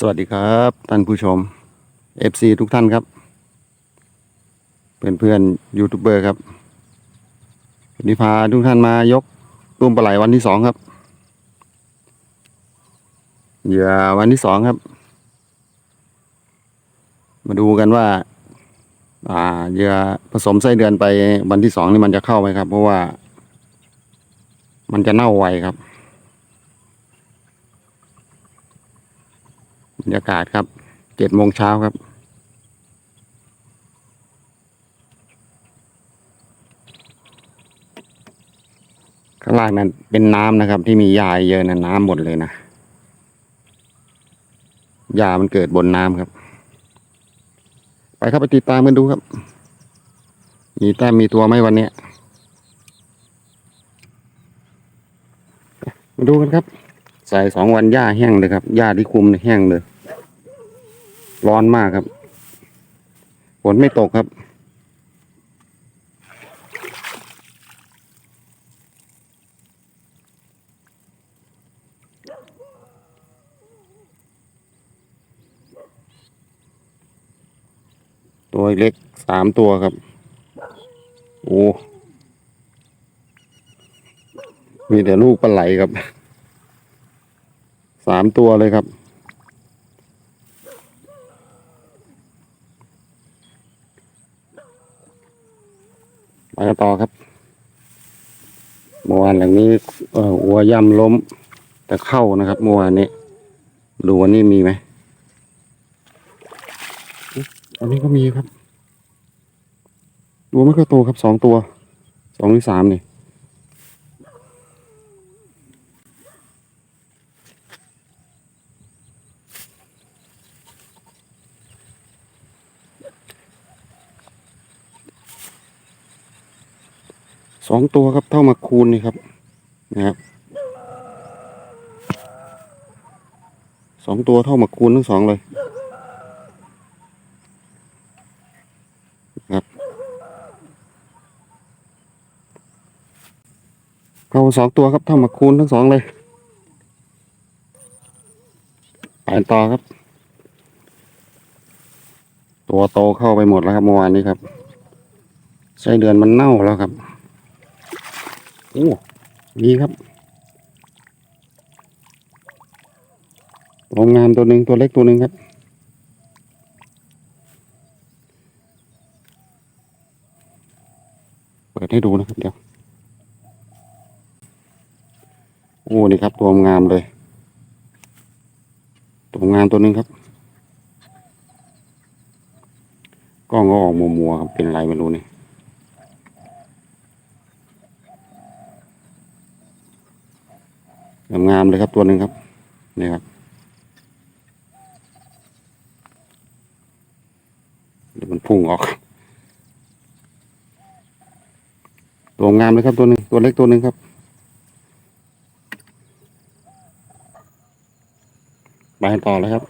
สวัสดีครับท่านผู้ชม FC ทุกท่านครับ เพื่อนเพื่อนยูทูบเบอร์ครับวันนี้พาทุกท่านมายกตุ้มปลาไหลวันที่สองครับเหยื่อวันที่สองครับ มาดูกันว่า อ่าเหยื่อผสมไส้เดือนไปวันที่สองนี่มันจะเข้าไหมครับ เพราะว่า มันจะเน่าไวครับ บรรยากาศครับเจ็ดโมงเช้าครับ ข้างล่างนั้นเป็นน้ำนะครับ ที่มีหญ้าเยอะนะน้ำหมดเลยนะหญ้ามันเกิดบนน้ำครับ ไปครับไปติดตามกันดูครับ มีแต้มมีตัวไหมวันนี้มาดูกันครับ ใส่สองวันหญ้าแห้งเลยครับหญ้าที่คุมแห้งเลย ร้อนมากครับฝนไม่ตกครับตัวเล็กสามตัวครับ โอ้ มีแต่ลูกปลาไหลครับ สามตัวเลยครับไปกันต่อครับเมื่อวานหลังนี้เอ่อวัวย่ำล้ม แต่เข้านะครับเมื่อวานนี้ดูวันนี้มีไหมอันนี้ก็มีครับตัวไม่ค่อยโตครับสองตัวสองหรือสามนี่ สองตัวครับเท่ามาคูณนี่ครับนะครับสองตัวเท่ามาคูณทั้งสองเลยครับเข้าสองตัวครับเท่ามาคูณทั้งสองเลยไปต่อครับ ตัวโตเข้าไปหมดแล้วครับเมื่อวานนี้ครับไส้เดือนมันเน่าแล้วครับ โอ้มีครับตัวงามตัวหนึ่งตัวเล็กตัวหนึ่งครับ เปิดให้ดูนะครับเดี๋ยว โอ้นี่ครับตัวงามเลย ตัวงามตัวหนึ่งครับกล้องก็ออกมัวๆครับเป็นไรไม่รู้นี่ งามๆเลยครับตัวหนึ่งครับ นี่ครับเดี๋ยวมันพุ่งออก ตัวงามเลยครับตัวหนึ่งตัวเล็กตัวหนึ่งครับไปต่อเลยครับ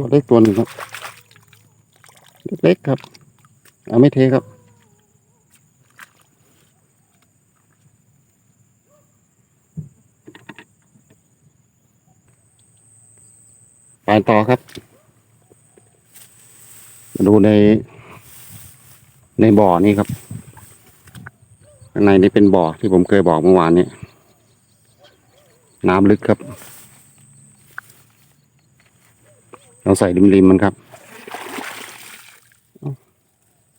ตัวเล็กตัวหนึ่งครับเล็กๆครับเอาไม่เทครับ ไปต่อครับ มาดูใน ในบ่อนี่ครับข้างในนี่เป็นบ่อที่ผมเคยบอกเมื่อวานนี้น้ำลึกครับ เราใส่ริมๆมันครับ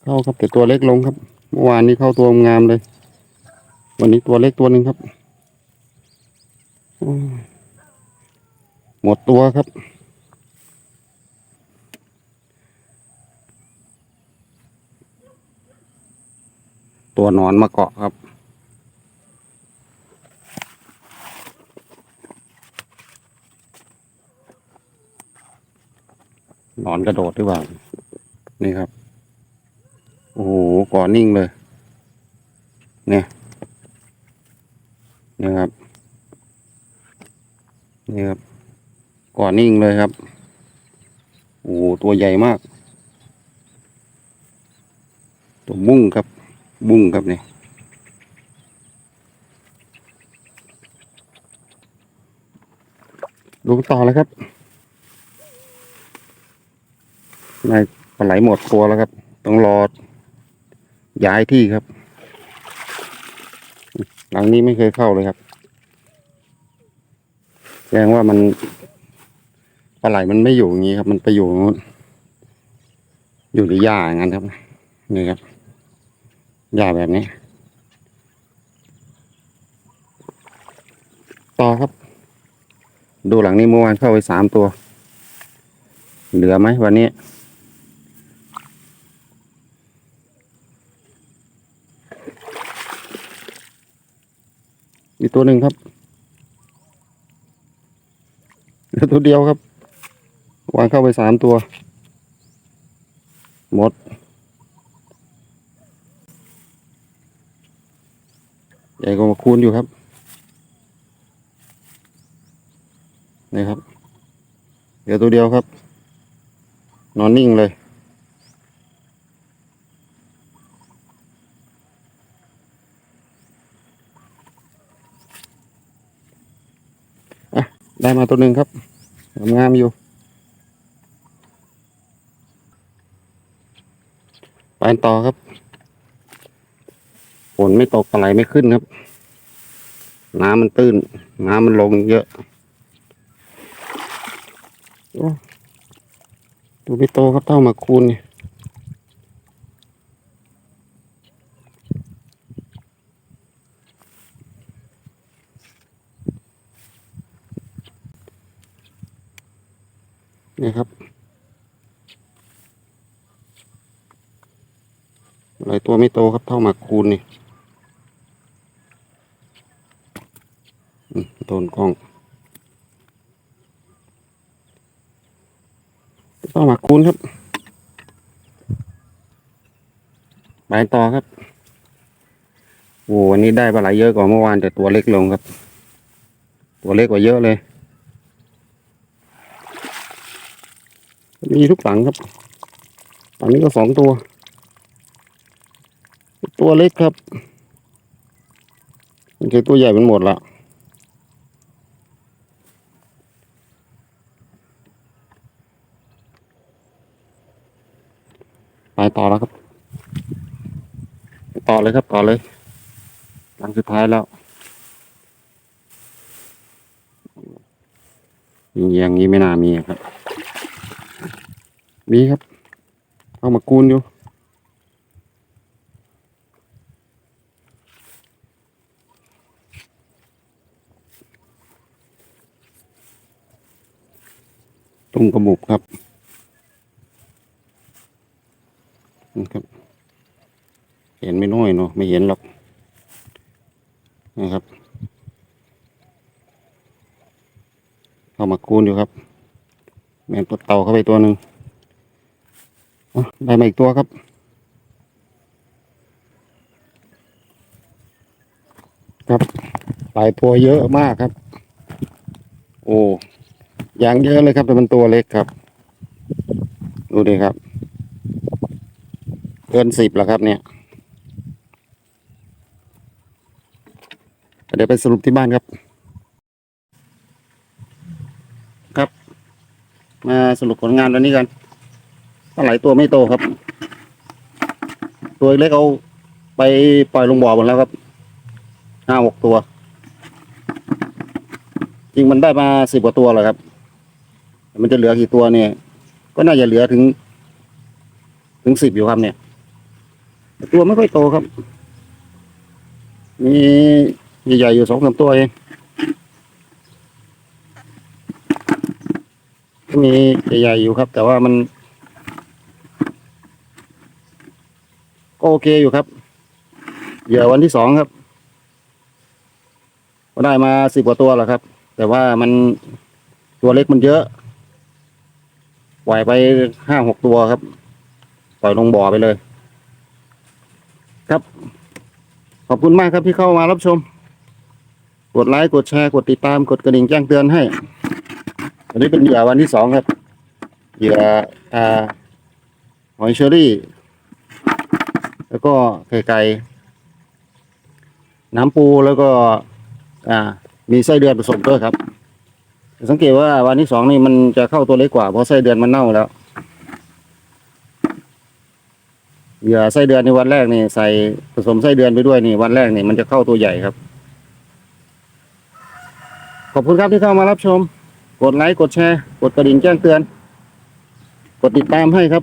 เข้าครับแต่ตัวเล็กลงครับ เมื่อวานนี้เข้าตัวงามเลย วันนี้ตัวเล็กตัวหนึ่งครับหมดตัวครับ ตัวนอนมาเกาะครับ ห นอนกระโดดหรือเปล่า นี่ครับ โอ้โหก่อนิ่งเลย เนี่ยนะครับ นี่ครับ ก่อนนิ่งเลยครับ โอ้โหตัวใหญ่มาก ตัวบุ้งครับ บุ้งครับเนี่ยดูต่อแล้วครับ นายปลาไหลหมดตัวแล้วครับ ต้องรอย้ายที่ครับ หลังนี้ไม่เคยเข้าเลยครับแสดงว่ามันปลาไหลมันไม่อยู่อย่างนี้ครับ มันไปอยู่อยู่ในหญ้าอย่างนั้นครับนี่ครับหญ้าแบบนี้ ต่อครับ ดูหลังนี้เมื่อวานเข้าไปสามตัว เหลือไหมวันนี้ อีกตัวหนึ่งครับเหลือตัวเดียวครับ วางเข้าไปสามตัว หมด ใหญ่กว่ามาคูณอยู่ครับ นี่ครับ เหลือตัวเดียวครับ นอนนิ่งเลย ได้มาตัวหนึ่งครับ งามอยู่ไปต่อครับฝนไม่ตกอะไรไม่ขึ้นครับ น้ำมันตื้น น้ำมันลงเยอะโอ้ดูไม่โตครับเท่ามาคูณเนี่ย นี่ครับหลายตัวไม่โตครับเท่าหมากคูณนี่โดนกล้องเท่าหมากคูณครับไปต่อครับโอ้วันนี้ได้ปลาไหลเยอะกว่าเมื่อวานแต่ตัวเล็กลงครับ ตัวเล็กกว่าเยอะเลย มีทุกหลังครับหลังนี้ก็สองตัว ตัวเล็กครับมันคือตัวใหญ่มันหมดละไปต่อแล้วครับต่อเลยครับต่อเลย หลังสุดท้ายแล้วอย่างนี้ไม่น่ามีครับ มีครับ เอามากูนอยู่ตุ้งกระบุกครับนี่ครับ เห็นไม่น้อยเนาะไม่เห็นหรอกนะครับเข้ามากูนอยู่ครับ แมนตัวเต่าเข้าไปตัวหนึ่ง ได้มาอีกตัวครับ ครับหลายตัวเยอะมากครับ โอ้ยางเยอะเลยครับแต่มันตัวเล็กครับ ดูดิครับ เกินสิบแล้วครับเนี่ยเดี๋ยวไปสรุปที่บ้านครับ ครับ มาสรุปผลงานวันนี้กัน ไหลตัวไม่โตครับ ตัวเล็กเอาไปปล่อยลงบ่อหมดแล้วครับห้าหกตัว จริงมันได้มาสิบกว่าตัวแหละครับมันจะเหลือกี่ตัวเนี่ย ก็น่าจะเหลือถึง ถึงสิบอยู่ครับเนี่ย ตัวไม่ค่อยโตครับ มีใหญ่ๆอยู่สองสามตัวเองมีใหญ่ๆอยู่ครับ แต่ว่ามัน ก็โอเคอยู่ครับเหยื่อวันที่สองครับ ก็ได้มาสิบกว่าตัวแล้วครับ แต่ว่ามันตัวเล็กมันเยอะปล่อยไปห้าหกตัวครับ ปล่อยลงบ่อไปเลย ครับ ขอบคุณมากครับที่เข้ามารับชม กดไลค์กดแชร์กดติดตามกดกระดิ่งแจ้งเตือนให้อันนี้เป็นเหยื่อวันที่สองครับเหยื่ออ่าหอยเชอรี่ แล้วก็ไข่ไก่น้ำปูแล้วก็ อ่า มีไส้เดือนผสมด้วยครับ สังเกตว่าวันที่สองนี่มันจะเข้าตัวเล็กกว่าเพราะไส้เดือนมันเน่าแล้วเหยื่อไส้เดือนในวันแรกนี่ใส่ผสมไส้เดือนไปด้วยนี่วันแรกนี่มันจะเข้าตัวใหญ่ครับ ขอบคุณครับที่เข้ามารับชม กดไลค์กดแชร์ กดกระดิ่งแจ้งเตือน กดติดตามให้ครับ